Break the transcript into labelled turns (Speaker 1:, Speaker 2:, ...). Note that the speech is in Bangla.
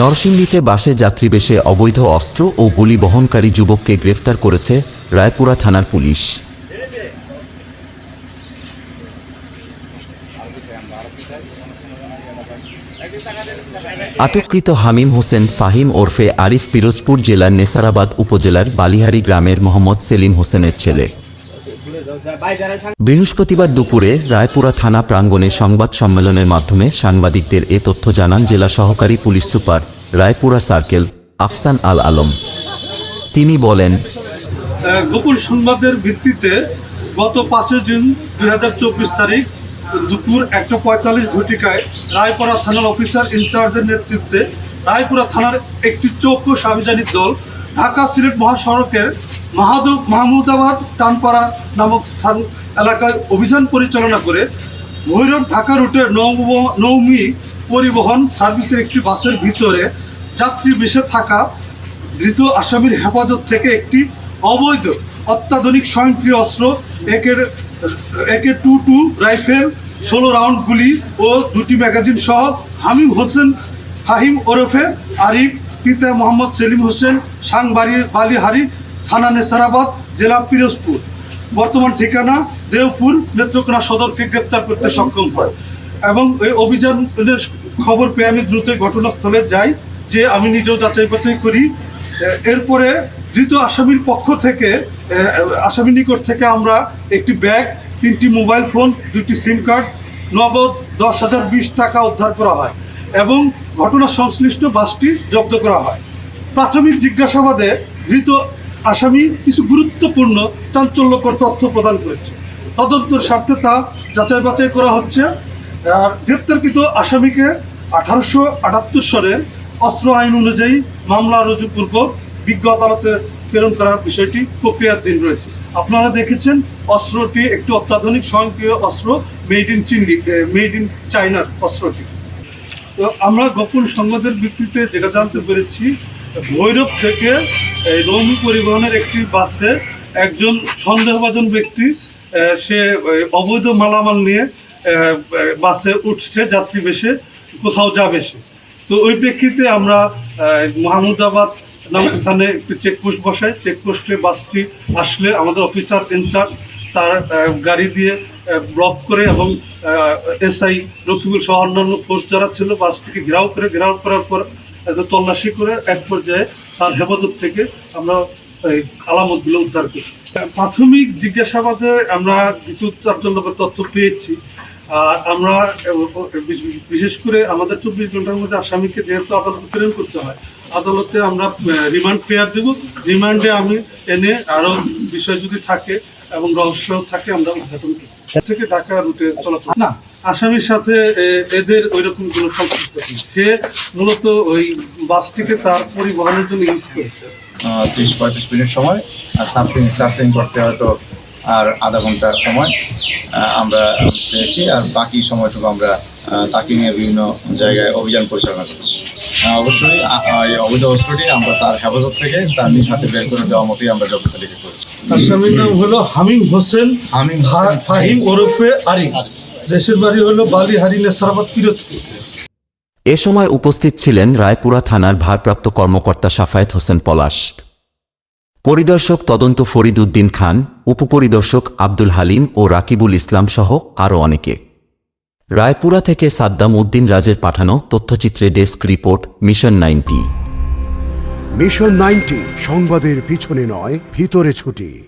Speaker 1: নরসিংদীতে বাসে যাত্রীবেশে অবৈধ অস্ত্র ও গুলি বহনকারী যুবককে গ্রেফতার করেছে রায়পুরা থানার পুলিশ। আটককৃত হামিম হোসেন ফাহিম ওরফে আরিফ পিরোজপুর জেলার নেসারাবাদ উপজেলার বালিহারি গ্রামের মোহাম্মদ সেলিম হোসেনের ছেলে। বৃহস্পতিবার দুপুরে রায়পুরা থানা প্রাঙ্গণে সংবাদ সম্মেলনের মাধ্যমে সাংবাদিকদের এ তথ্য জানান জেলা সহকারী police super Raipura circle Afsan Al Alam. তিনি বলেন
Speaker 2: গোপন সংবাদের ভিত্তিতে গত পাঁচই জুন দুই হাজার চব্বিশ তারিখ দুপুর একটা পঁয়তাল্লিশ ঘটিকায় রায়পুরা থানার অফিসার ইনচার্জের নেতৃত্বে রায়পুরা থানার একটি চৌকস আভিযানিক দল ঢাকা সিলেট মহাসড়কের মাহাদুব মাহমুদাবাদ টানপাড়া নামক স্থান এলাকায় অভিযান পরিচালনা করে ভৈরব ঢাকা রুটে নৌমি পরিবহন সার্ভিসের একটি বাসের ভিতরে যাত্রী বেশে থাকা ধৃত আসামির হেফাজত থেকে একটি অবৈধ অত্যাধুনিক স্বয়ংক্রিয় অস্ত্র, একের একে টু টু রাইফেল, ষোলো রাউন্ড গুলি ও দুটি ম্যাগাজিন সহ হামিম হোসেন, হাহিম ওরফে আরিফ, পিতা মোহাম্মদ সেলিম হোসেন সাংবাড়ি বালিহারি থানা নেসারাবাদ, জেলা পিরোজপুর। বর্তমান ঠিকানা দেওপুর নেত্রকোনা সদরকে গ্রেপ্তার করতে সক্ষম হয়। এবং এই অভিযানের খবর পেয়ে আমি দ্রুত ঘটনাস্থলে যাই, যে আমি নিজেও যাচাই বাছাই করি। এরপরে ধৃত আসামির পক্ষ থেকে আসামি নিকট থেকে আমরা একটি ব্যাগ, তিনটি মোবাইল ফোন, দুটি সিম কার্ড, নগদ দশ হাজার বিশ টাকা উদ্ধার করা হয় এবং ঘটনা সংশ্লিষ্ট বাসটি জব্দ করা হয়। প্রাথমিক জিজ্ঞাসাবাদে ধৃত আসামি কিছু গুরুত্বপূর্ণ চাঞ্চল্যকর তথ্য প্রদান করেছে। তদন্তের স্বার্থে তা যাচাই বাছাই করা হচ্ছে। আর গ্রেপ্তারকৃত আসামিকে আঠারোশো আটাত্তর সালের অস্ত্র আইন অনুযায়ী মামলা রুজুপূর্বক বিজ্ঞ আদালতে প্রেরণ করার বিষয়টি প্রক্রিয়াধীন রয়েছে। আপনারা দেখেছেন, অস্ত্রটি একটি অত্যাধুনিক স্বয়ংক্রিয় অস্ত্র, মেড ইন চিন্ডি মেড ইন চায়নার অস্ত্রটি। তো আমরা গোপন সংবাদের ভিত্তিতে যেটা জানতে পেরেছি ভৈরব থেকে এই রৌমি পরিবহনের একটি বাসে একজন সন্দেহভাজন ব্যক্তি সে অবৈধ মালামাল নিয়ে বাসে উঠছে যাত্রী বেশে, কোথাও যাবে সে। তো ওই প্রেক্ষিতে আমরা মাহমুদাবাদ নামক স্থানে একটি চেকপোস্ট বসাই। চেকপোস্টে বাসটি আসলে আমাদের অফিসার ইনচার্জ তার গাড়ি দিয়ে ব্লক করে এবং এসআই রকিবুল সহ অন্যান্য ফোর্স যারা ছিল বাসটিকে ঘেরাও করে, ঘেরাও করার পর তল্লাশি করে এক পর্যায়ে তার হেফাজত থেকে আমরা এই আলামতগুলো উদ্ধার করি। প্রাথমিক জিজ্ঞাসাবাদে আমরা কিছু চাঞ্চল্যকর তথ্য পেয়েছি। আর আমরা বিশেষ করে আমাদের চব্বিশ ঘণ্টার মধ্যে আসামিকে যেহেতু আদালতে প্রেরণ করতে হয়, আদালতে আমরা রিমান্ড পেয়ার দেব। রিমান্ডে আমি এনে আরও বিষয় যদি থাকে এবং রহস্য থাকে, আমরা উদ্ঘাটন করি থেকে ঢাকা রুটে চলাচল না আসামির সাথে এ, এদের ওই রকম কোনো সংশ্লিষ্ট নেই। সে মূলত ওই বাসটিকে তার পরিবহনের জন্য ইউজ করেছে।
Speaker 3: ত্রিশ পঁয়ত্রিশ মিনিট সময় আর সার্ফিং সার্ফিং করতে হয়তো আর আধা ঘণ্টার সময় আমরা পেয়েছি আর বাকি সময়টুকু আমরা তাকে নিয়ে বিভিন্ন জায়গায় অভিযান পরিচালনা করেছি। অবশ্যই এই অবৈধ অস্ত্রটি আমরা তার হেফাজত থেকে তার নিজ হাতে বের করে দেওয়া মতোই আমরা জব্দ তালিকা করেছি।
Speaker 2: আসামির নাম হলো হামিম হোসেন
Speaker 3: হামিম
Speaker 2: ফাহিম ওরফে আরিফ। দেশের বাড়ি হলো বালি সারাবাদ পিরোজপুর।
Speaker 1: এ সময় উপস্থিত ছিলেন রায়পুরা থানার ভারপ্রাপ্ত কর্মকর্তা সাফায়েত হোসেন পলাশ। পরিদর্শক তদন্ত ফরিদ উদ্দিন খান উপপরিদর্শক আব্দুল হালিম ও রাকিবুল ইসলাম সহ আরও অনেকে। রায়পুরা থেকে সাদ্দাম উদ্দিন রাজের পাঠানো তথ্যচিত্রে desk report mission ninety.
Speaker 4: Mission ninety সংবাদের পিছনে নয় ভিতরে ছুটি।